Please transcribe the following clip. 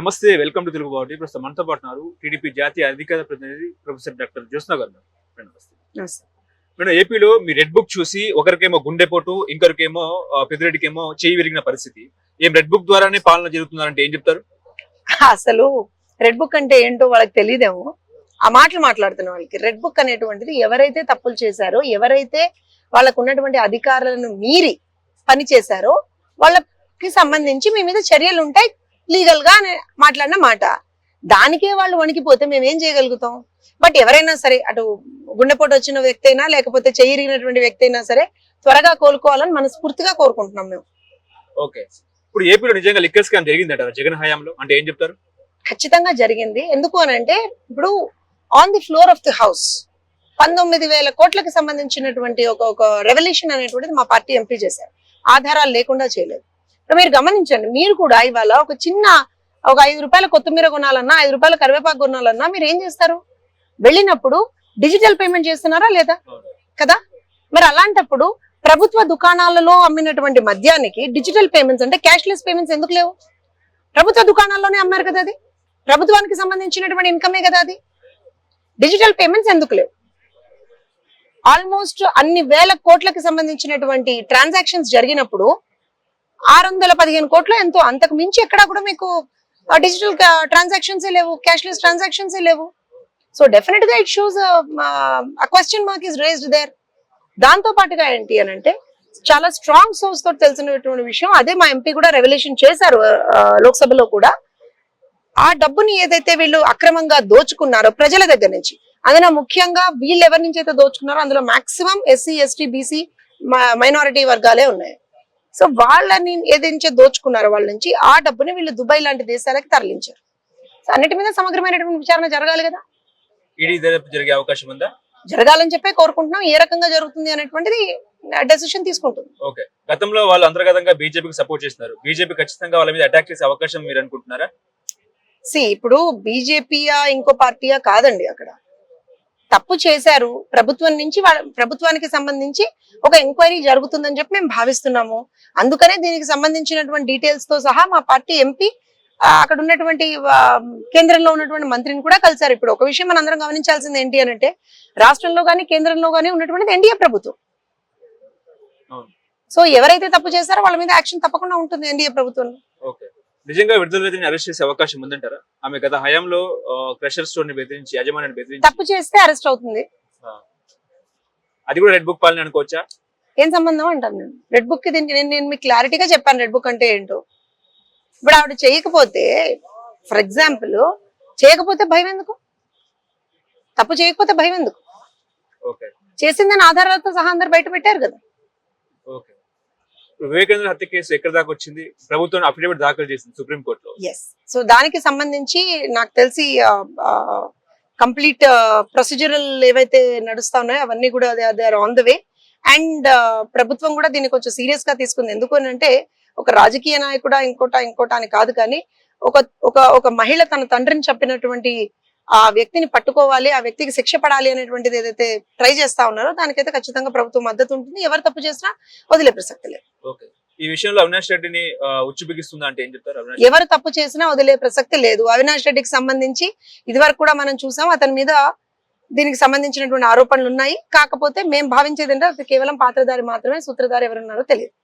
నమస్తే welcome to Telugu బాబు ప్రస్తుతం మనతో పాటు ఉన్నారు టీడీపీ జాతీయ అధికార ప్రతినిధి ప్రొఫెసర్ డాక్టర్ జ్యోత్స్న గారు మేడం, నమస్తే. మేడం ఏపీలో మీ రెడ్ బుక్ చూసి ఒకరికేమో గుండెపోటు ఇంకొకరికేమో పెద్దిరెడ్డికేమో చేయి విరిగిన పరిస్థితి. ఏం రెడ్ బుక్ ద్వారానే పాలన జరుగుతున్నారంటే ఏం చెప్తారు? అసలు రెడ్ బుక్ అంటే ఏంటో వాళ్ళకి తెలియదేమో ఆ మాటలు మాట్లాడుతున్న వాళ్ళకి రెడ్ బుక్ అనేటువంటిది ఎవరైతే తప్పులు చేశారో ఎవరైతే వాళ్ళకు ఉన్నటువంటి అధికారులను మీరి పని చేశారో వాళ్ళకి సంబంధించి మీ మీద చర్యలు ఉంటాయి లీగల్గా మాట్లాడిన మాట. దానికే వాళ్ళు వణికిపోతే మేము ఏం చేయగలుగుతాం? బట్ ఎవరైనా సరే అటు గుండెపోటు వచ్చిన వ్యక్తి అయినా లేకపోతే చెయ్యిరిగినటువంటి వ్యక్తి అయినా సరే త్వరగా కోలుకోవాలని మనస్ఫూర్తిగా కోరుకుంటున్నాం మేము. ఓకే ఇప్పుడు ఏపీలో నిజంగా లిక్కర్ స్కామ్ జరిగిందట జగన్ హయాంలో? అంటే ఏం చెప్తారు? ఖచ్చితంగా జరిగింది. ఎందుకు అని అంటే ఇప్పుడు on the floor of the house పంతొమ్మిది వేల కోట్లకు సంబంధించినటువంటి ఒక ఒక రెవల్యూషన్ అనేటువంటిది మా పార్టీ ఎంపీ చేశారు. ఆధారాలు లేకుండా చేయలేదు. మీరు గమనించండి మీరు కూడా ఇవాళ ఒక చిన్న ఒక ఐదు రూపాయల కొత్తిమీర కొనాలన్నా ఐదు రూపాయల కరివేపాకు కొనాలన్నా మీరు ఏం చేస్తారు? వెళ్ళినప్పుడు డిజిటల్ పేమెంట్ చేస్తున్నారా లేదా? కదా? మరి అలాంటప్పుడు ప్రభుత్వ దుకాణాలలో అమ్మినటువంటి మద్యానికి డిజిటల్ పేమెంట్స్ అంటే క్యాష్లెస్ పేమెంట్స్ ఎందుకు లేవు? ప్రభుత్వ దుకాణాల్లోనే అమ్మారు కదా అది? ప్రభుత్వానికి సంబంధించినటువంటి ఇన్కమే కదా అది? డిజిటల్ పేమెంట్స్ ఎందుకు లేవు? ఆల్మోస్ట్ అన్ని వేల కోట్లకి సంబంధించినటువంటి ట్రాన్సాక్షన్స్ జరిగినప్పుడు ఆరు వందల పదిహేను కోట్లు ఎంతో. అంతకు మించి ఎక్కడా కూడా మీకు డిజిటల్ ట్రాన్సాక్షన్స్ లేవు క్యాష్లెస్ ట్రాన్సాక్షన్స్ లేవు. సో డెఫినెట్గా it shows question mark is raised there దాంతో పాటుగా ఏంటి అని అంటే చాలా స్ట్రాంగ్ సోర్స్ తోటి తెలిసినటువంటి విషయం అదే మా ఎంపీ కూడా రెవల్యూషన్ చేశారు లోక్సభలో కూడా. ఆ డబ్బుని ఏదైతే వీళ్ళు అక్రమంగా దోచుకున్నారో ప్రజల దగ్గర నుంచి అందులో ముఖ్యంగా వీళ్ళు ఎవరి నుంచి అయితే దోచుకున్నారో అందులో maximum SC ST BC minority వర్గాలే ఉన్నాయి. సో వాళ్ళని ఏదైతే దోచుకున్నారో వాళ్ళ నుంచి ఆ డబ్బుని వీళ్ళు దుబాయ్ లాంటి దేశాలకి తరలించారు. సో అన్నిటి మీద సమగ్రమైనటువంటి విచారణ జరగాలి కదా? జరిగే అవకాశం ఉందా? జరగాలని చెప్పే కోరుకుంటున్నాం. ఏ రకంగా జరుగుతుంది అనేటువంటిది డెసిషన్ తీసుకుంటుంది. ఓకే. గతంలో వాళ్ళు అంతర్గతంగా బీజేపీకి సపోర్ట్ చేస్తున్నారు. బీజేపీ ఖచ్చితంగా వాళ్ళ మీద అటాక్ చేసే అవకాశం మీరు అనుకుంటున్నారా? సి ఇప్పుడు బీజేపీయా ఇంకో పార్టీయా కాదండి అక్కడ. తప్పు చేశారు ప్రభుత్వం నుంచి వాళ్ళ ప్రభుత్వానికి సంబంధించి ఒక ఎంక్వైరీ జరుగుతుందని చెప్పి మేము భావిస్తున్నాము. అందుకనే దీనికి సంబంధించినటువంటి డీటెయిల్స్తో సహా మా పార్టీ ఎంపీ అక్కడ ఉన్నటువంటి కేంద్రంలో ఉన్నటువంటి మంత్రిని కూడా కలిశారు. ఇప్పుడు ఒక విషయం మనం అందరం గమనించాల్సింది ఏంటి అని అంటే రాష్ట్రంలో కానీ కేంద్రంలో కానీ ఉన్నటువంటిది ఎన్డీఏ ప్రభుత్వం. సో ఎవరైతే తప్పు చేశారో వాళ్ళ మీద యాక్షన్ తప్పకుండా ఉంటుంది ఎన్డీఏ ప్రభుత్వంలో నిజంగా విడుదల రెడ్డిని అరెస్ట్ చేసే అవకాశం ఉందంటారా? ఆమె గత హయాంలో క్రషర్ స్టోర్ని బెదిరించి యాజమాన్యాన్ని బెదిరించి తప్పు చేస్తే అరెస్ట్ అవుతుంది. అది కూడా రెడ్ బుక్ పాలన అనుకోవచ్చా? ఏం సంబంధం అంటాను నేను రెడ్ బుక్ దీనికి నేను నేను మీకు క్లారిటీగా చెప్పాను రెడ్ బుక్ అంటే ఏంటో. ఇప్పుడు ఆవిడ చేయకపోతే ఫర్ ఎగ్జాంపుల్ చేయకపోతే భయం ఎందుకు? తప్పు చేయకపోతే భయం ఎందుకు? ఓకే. చేసిందని ఆధారాలతో సహా అందరు బయట పెట్టారు కదా. వివేకానంద హత్య కేసు ఎక్కడ దాకా వచ్చింది? ప్రభుత్వం అఫిడవిట్ దాఖలు చేసింది సుప్రీంకోర్టులో. ఎస్ సో దానికి సంబంధించి నాకు తెలిసి కంప్లీట్ ప్రొసీజరల్ ఏవైతే నడుస్తా ఉన్నాయో అవన్నీ కూడా అదే are on the way and ప్రభుత్వం కూడా దీన్ని కొంచెం సీరియస్గా తీసుకుంది. ఎందుకు అని అంటే ఒక రాజకీయ నాయకుడా ఇంకోట ఇంకోట అని కాదు కానీ ఒక ఒక ఒక మహిళ తన తండ్రిని చెప్పినటువంటి ఆ వ్యక్తిని పట్టుకోవాలి ఆ వ్యక్తికి శిక్ష పడాలి అనేటువంటిది ఏదైతే ట్రై చేస్తా ఉన్నారో దానికైతే ఖచ్చితంగా ప్రభుత్వం మద్దతు ఉంటుంది. ఎవరు తప్పు చేసినా వదిలే ప్రసక్తి లేదు. ఈ విషయంలో అవినాష్ రెడ్డిని ఆ, ఉచ్చు బిగిస్తుందా అంటే ఏం చెప్తారు ఎవరు తప్పు చేసినా వదిలే ప్రసక్తి లేదు. అవినాష్ రెడ్డికి సంబంధించి ఇదివరకు కూడా మనం చూసాం అతని మీద దీనికి సంబంధించినటువంటి ఆరోపణలు ఉన్నాయి. కాకపోతే మేము భావించేది అంటే కేవలం పాత్రధారి మాత్రమే సూత్రధారి ఎవరున్నారో తెలియదు.